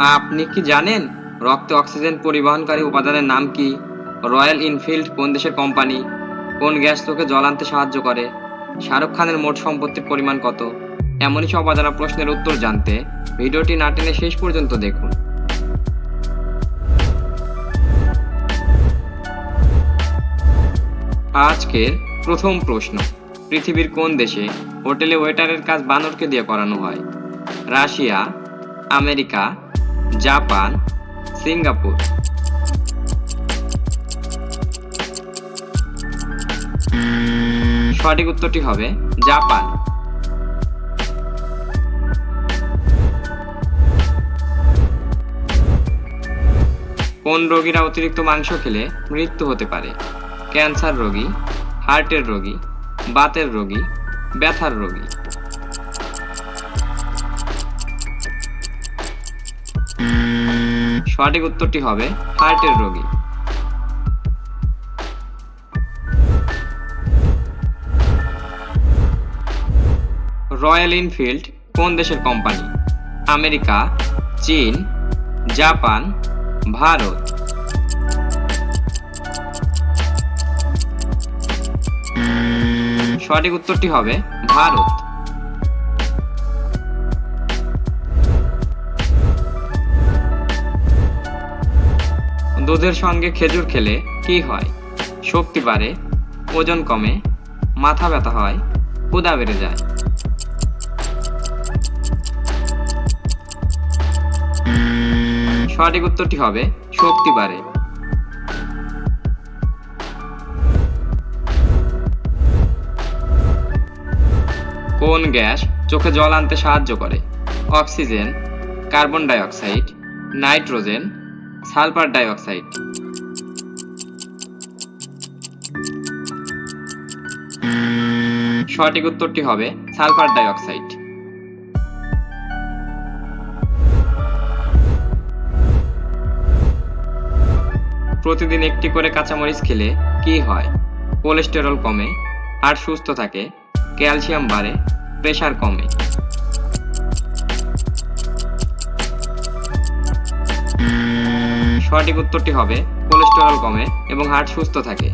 আপনি কি জানেন রক্তে অক্সিজেন পরিবহনকারী উপাদানের নাম কি? রয়্যাল ইনফিল্ড কোন দেশের কোম্পানি? কোন গ্যাস তোকে জল আনতে সাহায্য করে? শাহরুখ খানের মোট সম্পত্তির পরিমাণ কত? এমনই সব অজানা প্রশ্নের উত্তর জানতে ভিডিওটি না টেনে শেষ পর্যন্ত দেখুন। আজকের প্রথম প্রশ্ন, পৃথিবীর কোন দেশে হোটেলে ওয়েটারের কাজ বানরকে দিয়ে করানো হয়? Russia, America Japan, Singapore. সঠিক উত্তরটি হবে জাপান। কোন রোগীরা অতিরিক্ত মাংস খেলে মৃত্যু হতে পারে? ক্যান্সার রোগী, হার্টের রোগী, বাতের রোগী, ব্যথার রোগী। সঠিক উত্তরটি হবে হার্টের রোগী। রয়্যাল ইনফিল্ড কোন দেশের কোম্পানি? আমেরিকা, চীন, জাপান, ভারত। সঠিক উত্তরটি হবে ভারত। দুধের সঙ্গে খেজুর খেলে কি হয়? শক্তি বাড়ে, ওজন কমে, মাথা ব্যথা হয়, ক্ষুধা বেড়ে যায়। সঠিক উত্তরটি হবে শক্তি বাড়ে। কোন গ্যাস চোখে জল আনতে সাহায্য করে? Oxygen, carbon dioxide nitrogen sulphur dioxide সঠিক উত্তরটি হবে সালফার ডাই অক্সাইড প্রতিদিন একটি করে কাঁচামরিচ খেলে কি হয়? কোলেস্টেরল কমে আর সুস্থ থাকে, ক্যালসিয়াম বাড়ে প্রেশার কমে। সঠিক উত্তরটি হবে কোলেস্টেরল কমে এবং হার্ট সুস্থ থাকে।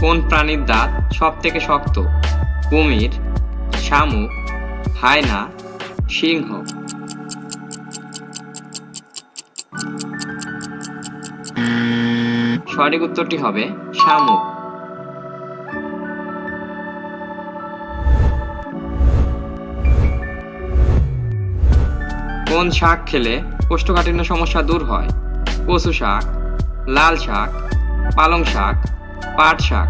কোন প্রাণীর দাঁত সব থেকে শক্ত? কুমির, শামুক, হায়না, সিংহ। সঠিক উত্তরটি হবে শামুক। কোন শাক খেলে কোষ্ঠকাঠিন্য সমস্যা দূর হয়? কচু শাক, লাল শাক, পালং শাক, পাট শাক।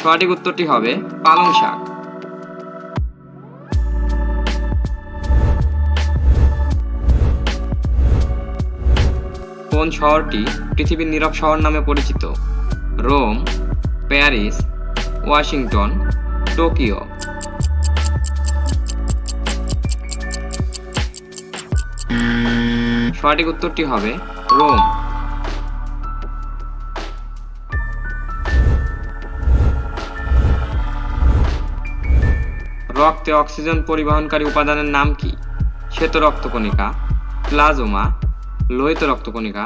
সঠিক উত্তরটি হবে পালং শাক। কোন শহরটি পৃথিবীর নীরব শহর নামে পরিচিত? রোম, প্যারিস, ওয়াশিংটন টোকিও সঠিক উত্তরটি হবে রোম। রক্তে অক্সিজেন পরিবহনকারী উপাদানের নাম কি? শ্বেত রক্তকণিকা, প্লাজমা, লোহিত রক্তকণিকা,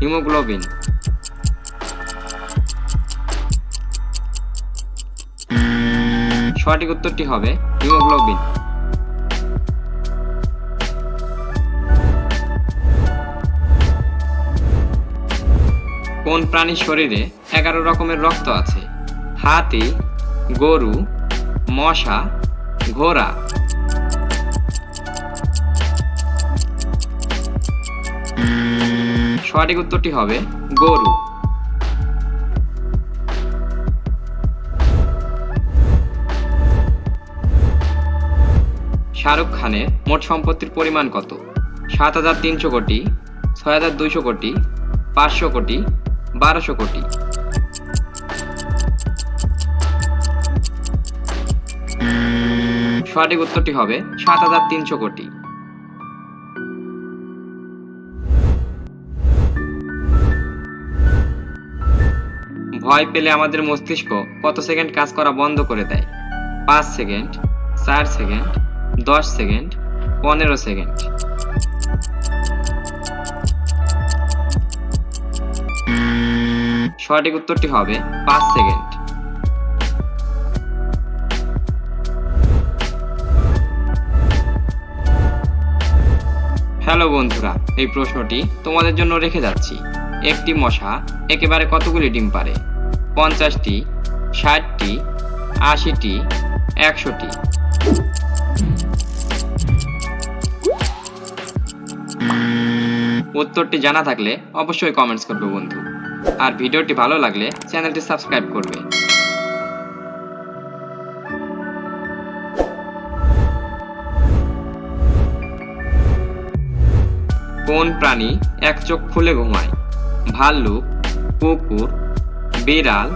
হিমোগ্লোবিন। সঠিক উত্তরটি হবে হিমোগ্লোবিন। কোন প্রাণীর শরীরে এগারো রকমের রক্ত আছে? হাতি, গরু, মশা, ঘোড়া। সঠিক উত্তরটি হবে গরু। শাহরুখ খানের মোট সম্পত্তির পরিমাণ কত? সাত হাজার তিনশো কোটি, ছয় হাজার দুইশো কোটি, পাঁচশো কোটি, বারোশো কোটি। সঠিক উত্তরটি হবে সাত হাজার তিনশো কোটি। ভয় পেলে আমাদের মস্তিষ্ক কত সেকেন্ড কাজ করা বন্ধ করে দেয়? পাঁচ সেকেন্ড, চার সেকেন্ড দশ সেকেন্ড, পনেরো সেকেন্ড। সঠিক উত্তরটি হবে পাঁচ সেকেন্ড। হ্যালো বন্ধুরা, এই প্রশ্নটি তোমাদের জন্য রেখে যাচ্ছি। একটি মশা একেবারে কতগুলি ডিম পারে? পঞ্চাশটি, ষাটটি, আশিটি, একশোটি। উত্তরটি জানা থাকলে অবশ্যই কমেন্টস করবে বন্ধু। আর ভিডিওটি ভালো লাগলে চ্যানেলটি সাবস্ক্রাইব করবে। কোন প্রাণী এক চোখ খুলে ঘুমায়? ভাল্লুক, কুকুর, বিড়াল,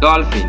ডলফিন।